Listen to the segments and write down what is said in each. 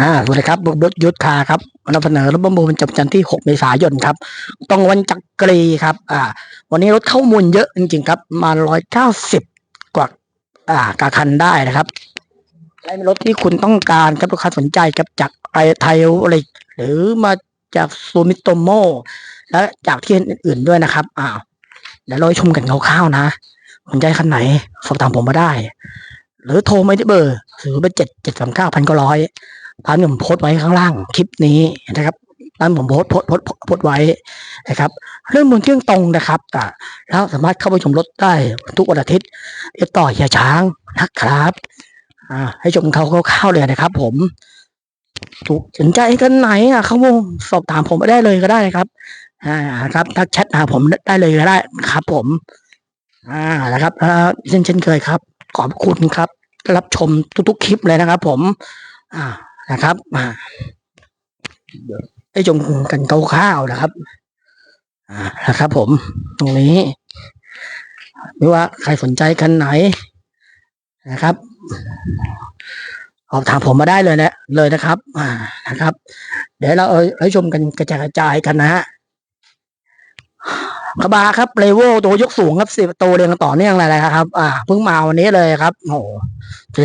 อ่าสวัสดีครับรถยุทธคาครับนำเสนอรถบรรทุกประจำจันที่ 6 เมษายนครับตรงวันจักรีครับ อ่า วันนี้รถเข้ามูลเยอะจริงๆครับ มา 190 กว่า อ่ากาคันได้นะครับและเป็นรถที่คุณต้องการครับลูกค้าสนใจครับจากไอไทยอะไรหรือมาจากซูมิโตโมและจากที่อื่นๆด้วยนะครับ อ่าเดี๋ยวเราไปชมกันคร่าวๆนะสนใจคันไหนสอบถามผมมาได้ หรือโทรมาที่เบอร์ศูนย์เจ็ดเจ็ดสามเก้าพันก็ร้อยตามที่ผมโพสต์ไว้ข้างล่างคลิปนี้นะครับตามผมโพสต์โพสต์โพสต์ไว้นะครับ เรื่องบนเที่ยงตรงนะครับอ่าแล้วสามารถเข้าไปชมรถได้ทุกวันอาทิตย์ติดต่อเฮียช้างนะครับอ่าให้ชมเขาเข้าวๆเลยนะครับ ผม ถูกสนใจกันไหนอะเขาสอบถามผมได้เลยก็ได้ครับอ่าครับทักแชทหาผมได้เลยก็ได้ครับ ผม อ่านะครับเช่นเช่นเคยครับ ขอบคุณครับ รับชมทุกๆคลิปเลยนะครับ ผม อ่านะครับ อ่าให้ชมกันคร่าวๆนะครับ อ่านะครับ ผม ตรงนี้ ไม่ว่าใครสนใจกันไหนนะครับสอบถามผมมาได้เลยนะเลยนะครับ อ่านะครับ เดี๋ยวเราเอาให้ชมกันกระจายกระจายกันนะฮะ กระบะครับเลโวลตัวยกสูงครับสี่ประตูเรียงต่อเนื่องเลยนะครับ อ่าเพิ่งมาวันนี้เลยครับโอ้โห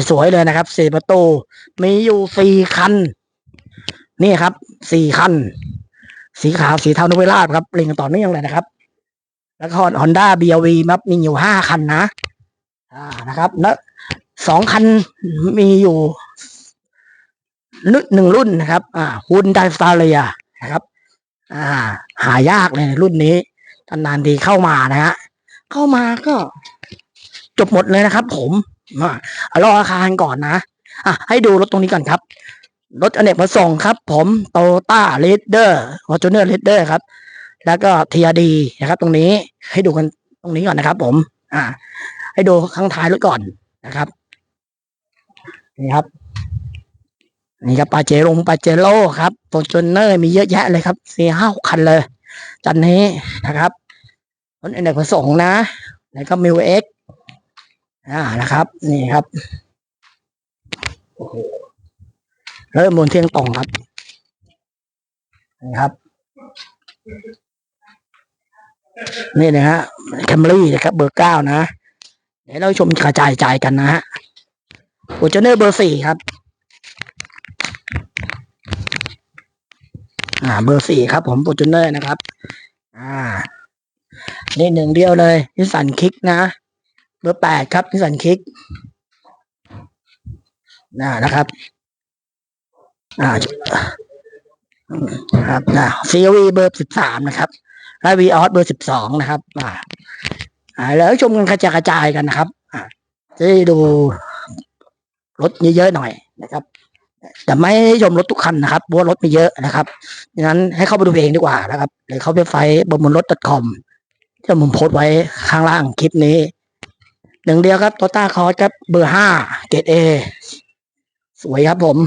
สวยๆเลยนะครับสี่ประตูมีอยู่สี่คัน นี่ครับสี่คัน สีขาวสีเทานเวลาครับเรียงต่อเนื่องเลยนะครับ แล้วก็ฮอนด้าบีเอวีครับมีอยู่ห้าคันนะ อ่านะครับแล้วสองคันมีอยู่รุ่นหนึ่งรุ่นนะครับ อ่าฮุนไดสตาเรียนะครับ อ่า หายากเลยรุ่นนี้ นานดีเข้ามานะฮะเข้ามาก็ จบหมดเลยนะครับ ผมอ่ารอราคากันก่อนนะอะให้ดูรถตรงนี้ก่อนครับ รถอเนกประสงค์ครับ ผมโตต้าเลดเดอร์วอร์จูเนอร์เลดเดอร์ครับ แล้วก็ทีอาดีนะครับ ตรงนี้ให้ดูกันตรงนี้ก่อนนะครับ ผม อ่า ให้ดูข้างท้ายรถก่อนนะครับ นี่ครับนี่ครับปาเจโรงปาเจโร่ครับโฟจูเนอร์มีเยอะแยะเลยครับสี่ห้าคันเลย จันนี้นะครับรถอเนกประสงค์นะแล้วก็มิวเอ็กอ่านะครับ นี่ครับโอ้โหเริ่มบนเที่ยงตรงครับนี่ครับ นี่นะฮะแคมรี่นะครับเบอร์เก้านะ เดี๋ยวเราชมกระจายใจกันนะฮะโอเจเนอร์เบอร์สี่ครับ อ่า เบอร์สี่ครับผมโปรจูเนอร์นะครับ อ่า นี่หนึ่งเดียวเลยนิสสันคิกนะ เบอร์แปดครับนิสสันคิกนะนะครับ อ่าครับนะซีวีเบอร์สิบสามนะครับและวีออสเบอร์สิบสองนะครับ อ่า อ่า แล้วชมกันกรกระจายกันนะครับ อ่าจะได้ดูรถเยอะๆหน่อยนะครับ แต่ไม่ให้ชมรถทุกคันนะครับเพราะว่ารถมีเยอะนะครับดังนั้นให้เข้าไปดูเองดีกว่านะครับหรือเข้าไปไฟบนบนรถ .com ที่ผมโพสต์ไว้ข้างล่างคลิปนี้หนึ่งเดียวครับโตต้าคอร์สครับเบอร์ห้าเกรดเอสวยครับผม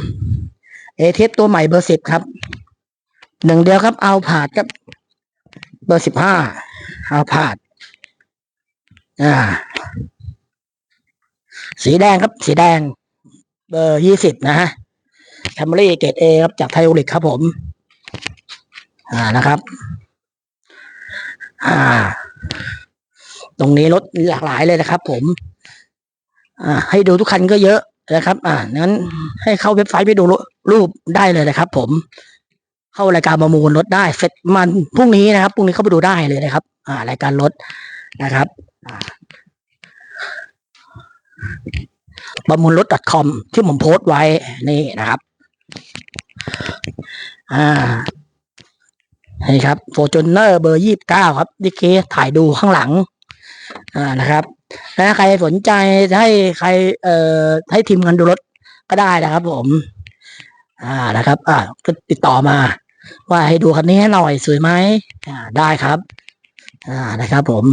เอเทสตัวใหม่เบอร์สิบครับหนึ่งเดียวครับเอาผาดครับ เบอร์สิบห้าเอาผาดอ่า สีแดงครับ สีแดง เบอร์ยี่สิบนะฮะ แคมรี่เกรดเอครับจากไทโอลิกครับผม อ่านะครับ อ่า ตรงนี้รถหลากหลายเลยนะครับ ผม อ่า ให้ดูทุกคันก็เยอะนะครับ อ่านั้นให้เข้าเว็บไซต์ไปดูรูปได้เลยนะครับ ผม เข้ารายการประมูลรถได้ เสร็จมันพรุ่งนี้นะครับพรุ่งนี้เข้าไปดูได้เลยนะครับ อ่ารายการรถนะครับอ่าประมูลรถ .com ที่ผมโพสต์ไว้นี่นะครับ อ่านี่ครับโฟจูเนอร์เบอร์ยี่บเก้าครับดิเคถ่ายดูข้างหลัง อ่านะครับถ้าใครสนใจให้ใครเอ่อให้ทีมงานดูรถก็ได้นะครับ ผม อ่านะครับ อ่าก็ติดต่อมา ว่าให้ดูคันนี้ให้หน่อยสวยไหมอ่าได้ครับ อ่านะครับ ผม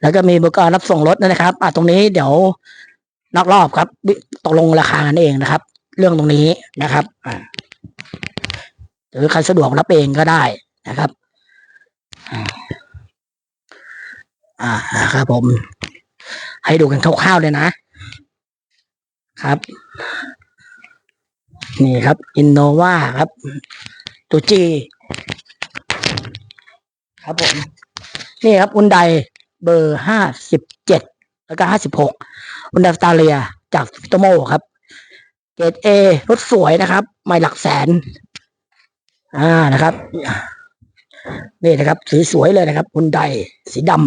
แล้วก็มีบริการรับส่งรถนะครับ อ่าตรงนี้เดี๋ยว นอกรอบครับตกลงราคากันเองนะครับ เรื่องตรงนี้นะครับอ่าหรือใครสะดวกรับเองก็ได้นะครับอ่าอ่าครับผม ให้ดูกันคร่าวๆเลยนะ ครับ นี่ครับอินโนวาครับ ตัวจีครับผม นี่ครับอุนไดเบอร์ห้าสิบเจ็ด แล้วก็ห้าสิบหกอุนไดสตาเลียจากฟิโตโมครับ เกรดเอรถสวยนะครับ ไม่หลักแสน อ่านะครับ นี่นะครับสีสวยเลยนะครับอุนไดสีดำ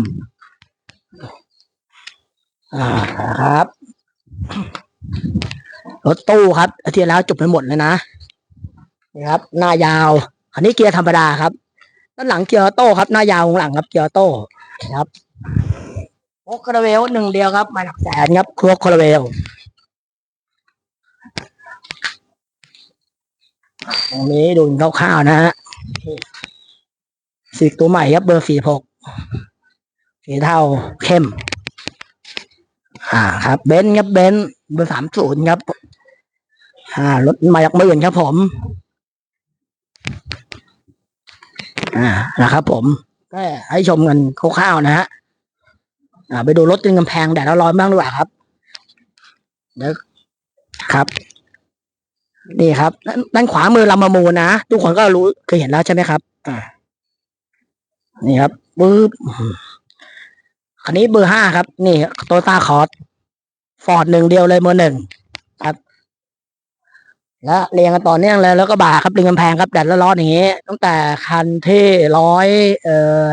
อ่านะครับ รถตู้ครับอาทิตย์แล้วจบไปหมดแล้วนะนี่ครับ หน้ายาว อันนี้เกียร์ธรรมดาครับด้านหลังเกียร์โต้ครับ หน้ายาวข้างหลังครับเกียร์โต้ครับ โคคาราเวลหนึ่งเดียวครับม่หลักแสนครับโคคาราเวลตรงนี้ดูคร่าวๆนะฮะสีตัวใหม่ครับเบอร์สี่หกสีเทาเข้ม อ่า ครับเบนครับเบนเบอร์สามศูนย์ครับอ่ารถมาจากเมื่อนครับผม อ่านะครับผมก็ให้ชมกันคร่าวๆนะฮะ อ่าไปดูรถตึงกำแพงแดดร้อนบ้างดีกว่าครับเดี๋ยวครับ นี่ครับ ด้านด้นขวามือลำมามูนะ ทุกคนก็รู้เคยเห็นแล้วใช่ไหมครับ อ่า นี่ครับปึ๊บคันนี้เบอร์ห้าครับ นี่โตต้าคอร์สฟอร์ดหนึ่งเดียวเลยเบอร์หนึ่งครับ แล้วเรียงกันต่อเนื่องเลยแล้วก็บ่าครับเรียงกำแพงครับแดดร้อนๆอย่างงี้ตั้งแต่คันที่ร้อยเอ่อ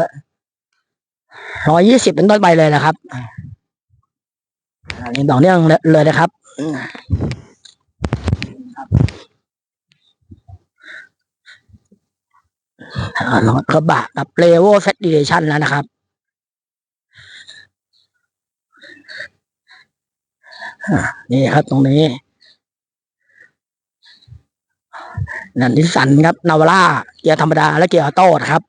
ร้อยยี่สิบเป็นต้นไปเลยนะครับอ่าเรียงต่อเนื่องเลยนะครับอืมครับอ่ารถกระบะกับเลเวลเซตดิเรชันแล้วนะครับอ่านี่ครับตรงนี้ นันนิสสันครับ นาวาร่า เกียร์ธรรมดา และเกียร์ออโต้นะครับ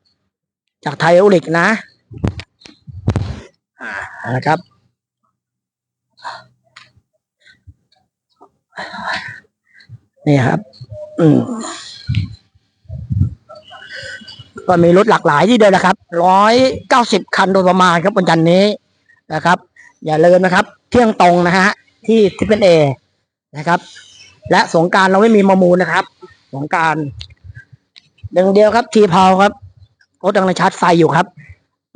จากไทยโอลิกนะอ่า นะครับ นี่ครับ อืมก็มีรถหลากหลายที่เดินนะครับ ร้อยเก้าสิบคันโดยประมาณครับวันจันทร์นี้นะครับ อย่าลืมนะครับ เที่ยงตรงนะฮะ ที่ทิปเปิลเอนะครับ และสงการเราไม่มีมามูลนะครับ สงการหนึ่งเดียวครับ ทีพาวครับรถกำลังชาร์จไฟอยู่ครับ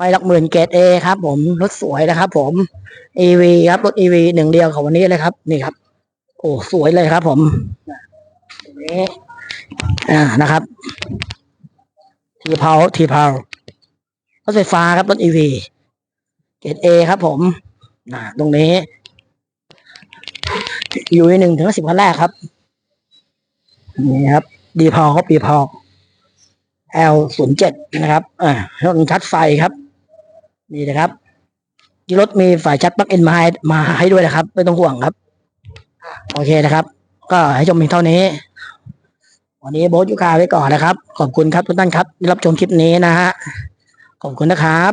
ไม่หลักหมื่นเกรดเอครับ ผมรถสวยนะครับ ผมเอวีครับรถเอวีหนึ่งเดียวของวันนี้เลยครับ นี่ครับ โอ้สวยเลยครับ ผมนี่อ่านะครับทีเพาทีเพารถไฟฟ้าครับรถเอวีเกรดเอครับ ผมอ่ตรงนี้ อยู่ในหนึ่งถึงสิบคันแรกครับนี่ครับ ดีพอเขาปีพอ L ศูนย์เจ็ดนะครับ อ่ารถชัดไฟครับ นี่นะครับที่รถมีฝ่ายชัดปลั๊กอินมาให้มาให้ด้วยนะครับ ไม่ต้องห่วงครับ โอเคนะครับ ก็ให้ชมเพียงเท่านี้ วันนี้โบ๊ทยุคาไว้ก่อนนะครับ ขอบคุณครับทุกท่านครับที่รับชมคลิปนี้นะฮะขอบคุณนะครับ